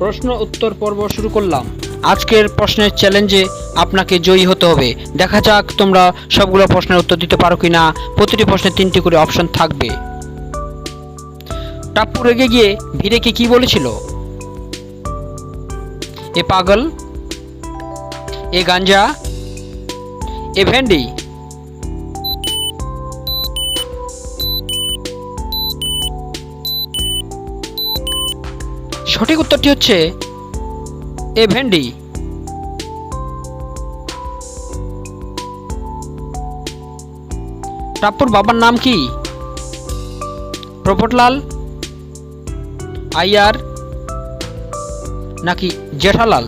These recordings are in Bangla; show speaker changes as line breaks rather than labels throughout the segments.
প্রশ্ন উত্তর পর্ব শুরু করলাম। আজকের প্রশ্নের চ্যালেঞ্জে আপনাকে জয়ী হতে হবে। দেখা যাক তোমরা সবগুলো প্রশ্নের উত্তর দিতে পারো কি না প্রতিটি প্রশ্নে তিনটি করে অপশন থাকবে। টাপ্পু রেগে গিয়ে ভিড়েকে কি বলেছিল? এ পাগল, এ গাঞ্জা, এ ভেন্ডি। সঠিক উত্তরটি হচ্ছে এ ভেন্ডি। টাপ্পুর বাবার নাম কি? প্রপটলাল আইয়ার, নাকি জেঠালাল?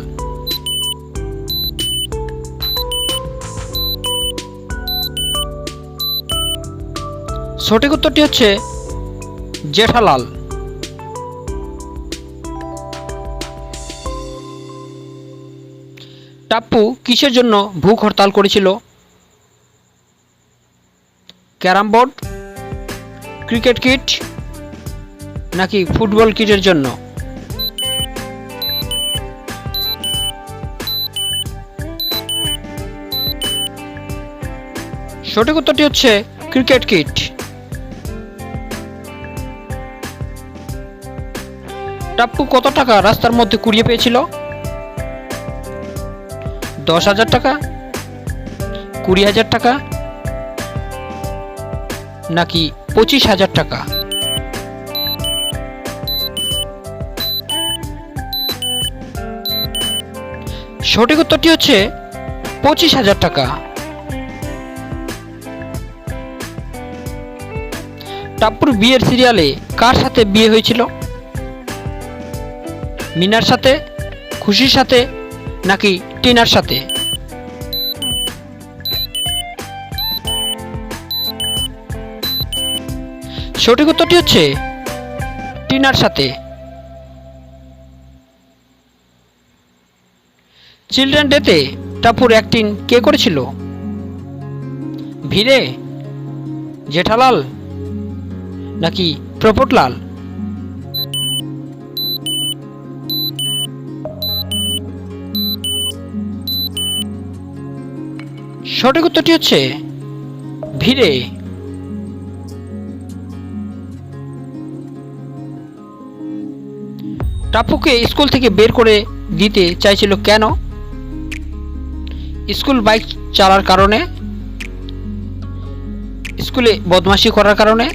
সঠিক উত্তরটি হচ্ছে জেঠালাল। টাপ্পু কিসের জন্য ভুক হরতাল করেছিল? Carrom board? Cricket kit? নাকি ফুটবল কিটের জন্য? সঠিক উত্তরটি হচ্ছে ক্রিকেট কিট। টাপ্পু কত টাকা রাস্তার মধ্যে কুড়িয়ে পেয়েছিল? দশ হাজার টাকা? কুড়ি হাজার টাকা? নাকি পঁচিশ হাজার টাকা? সঠিক উত্তরটি হচ্ছে পঁচিশ হাজার টাকা। টাপ্পুর বিয়ের সিরিয়ালে কার সাথে বিয়ে হয়েছিল? মিনার সাথে, খুশির সাথে, নাকি টিনার সাথে। সঠিক উত্তরটি হচ্ছে টিনার সাথে। চিলড্রেন ডেতে টাপুর অ্যাক্টিং কে করেছিল? ভিড়ে জেঠালাল, নাকি প্রপটলাল? সঠিক উত্তরটি হচ্ছে ভিড়ে। টাপুকে স্কুল থেকে বের করে দিতে চাইছিল কেন? স্কুল বাইক চালার কারণে? স্কুলে বদমাশি করার কারণে?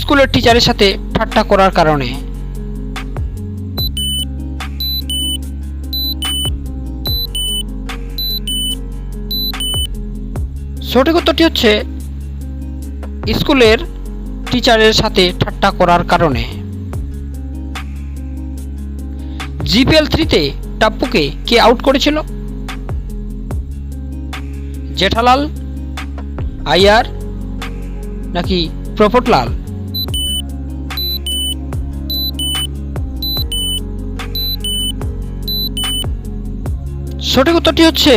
স্কুলের টিচারের সাথে ঠাট্টা করার কারণে? সঠিক উত্তরটি হচ্ছে স্কুলের টিচারের সাথে ঠাট্টা করার কারণে। জিপিএল থ্রিতে টাপ্পুকে কে আউট করেছিল? জেঠালাল আইয়ার নাকি প্রফটলাল সঠিক উত্তরটি হচ্ছে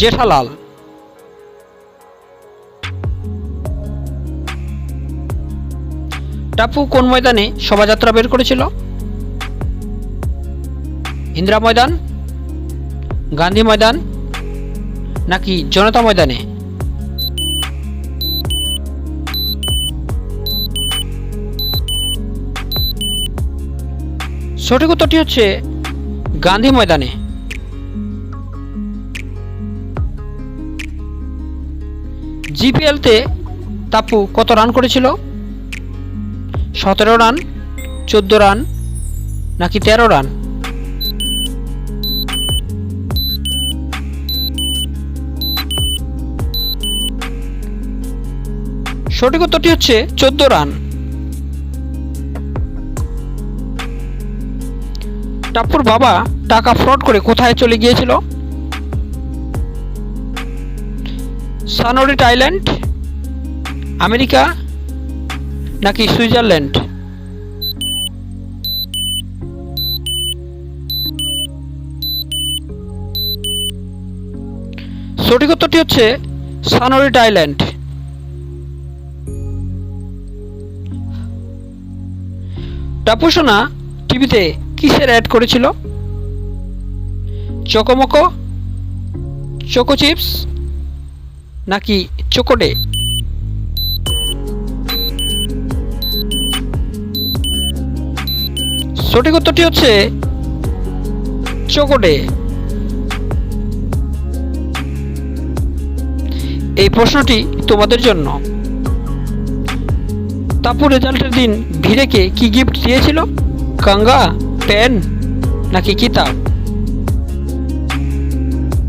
জেঠালাল। টাপু কোন ময়দানে শোভাযাত্রা বের করেছিল? ইন্দিরা ময়দান? গান্ধী ময়দান? নাকি জনতা ময়দানে? সঠিক উত্তরটি হচ্ছে গান্ধী ময়দানে। জিপিএলতে তাপু কত রান করেছিল? সতেরো রান, চোদ্দ রান, নাকি তেরো রান? সঠিক উত্তরটি হচ্ছে চোদ্দ রান। টাপ্পুর বাবা টাকা ফ্রড করে কোথায় চলে গিয়েছিল? সানোরিট আইল্যান্ড, আমেরিকা নাকি সুইজারল্যান্ড? সঠিক উত্তরটি হচ্ছে সানোরিট আইল্যান্ড। টাপুসোনা টিভিতে কিসের অ্যাড করেছিল? চকোমকো চোকো চিপস নাকি চোকোডে? সঠিক উত্তরটি হচ্ছে চকোটে এই প্রশ্নটি তোমাদের জন্য। তাপু রেজাল্টের দিন ভিড়েকে কি গিফট দিয়েছিল? কাঙ্গা পেন নাকি কিতাব?